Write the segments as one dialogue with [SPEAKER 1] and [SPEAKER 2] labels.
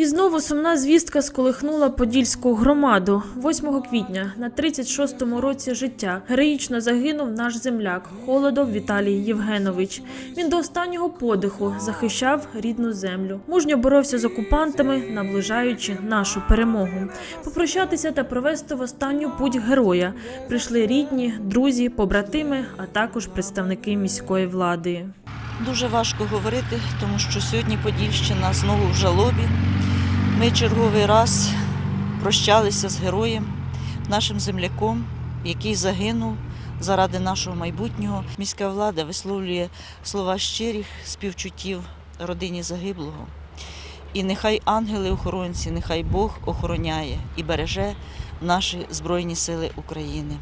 [SPEAKER 1] І знову сумна звістка сколихнула подільську громаду. 8 квітня на 36-му році життя героїчно загинув наш земляк Холодов Віталій Євгенович. Він до останнього подиху захищав рідну землю. Мужньо боровся з окупантами, наближаючи нашу перемогу. Попрощатися та провести в останню путь героя прийшли рідні, друзі, побратими, а також представники міської влади.
[SPEAKER 2] Дуже важко говорити, тому що сьогодні Подільщина знову в жалобі. Ми черговий раз прощалися з героєм, нашим земляком, який загинув заради нашого майбутнього. Міська влада висловлює слова щирих співчуттів родині загиблого. І нехай ангели-охоронці, нехай Бог охороняє і береже наші Збройні Сили України.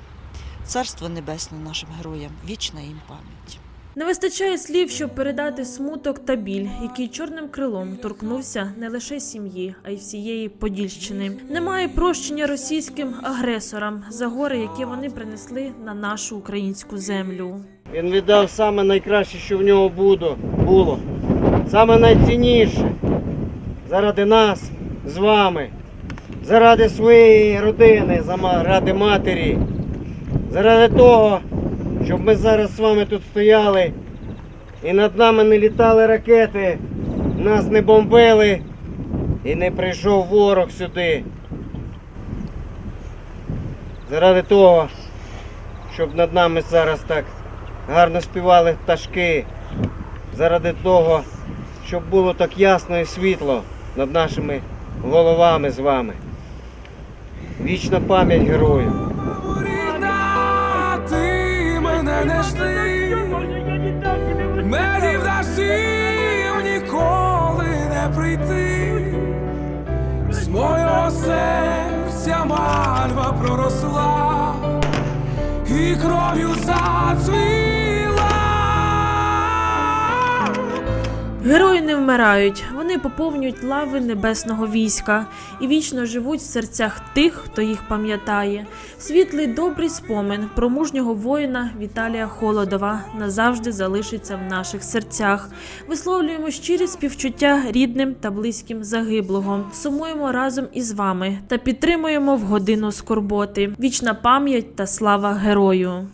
[SPEAKER 2] Царство Небесне нашим героям, вічна їм пам'ять.
[SPEAKER 1] Не вистачає слів, щоб передати смуток та біль, який чорним крилом торкнувся не лише сім'ї, а й всієї Подільщини. Немає прощення російським агресорам за гори, які вони принесли на нашу українську землю.
[SPEAKER 3] Він віддав саме найкраще, що в нього було. Саме найцінніше. Заради нас з вами. Заради своєї родини, заради матері. Заради того, щоб ми зараз з вами тут стояли і над нами не літали ракети, нас не бомбили і не прийшов ворог сюди. Заради того, щоб над нами зараз так гарно співали пташки. Заради того, щоб було так ясно і світло над нашими головами з вами. Вічна пам'ять герою.
[SPEAKER 4] Мене не жди, мені в дощів ніколи не прийти, з мого серця мальва проросла і кров'ю зацвіла.
[SPEAKER 1] Не вмирають, вони поповнюють лави небесного війська і вічно живуть в серцях тих, хто їх пам'ятає. Світлий добрий спомин про мужнього воїна Віталія Холодова назавжди залишиться в наших серцях. Висловлюємо щирі співчуття рідним та близьким загиблого. Сумуємо разом із вами та підтримуємо в годину скорботи. Вічна пам'ять та слава герою.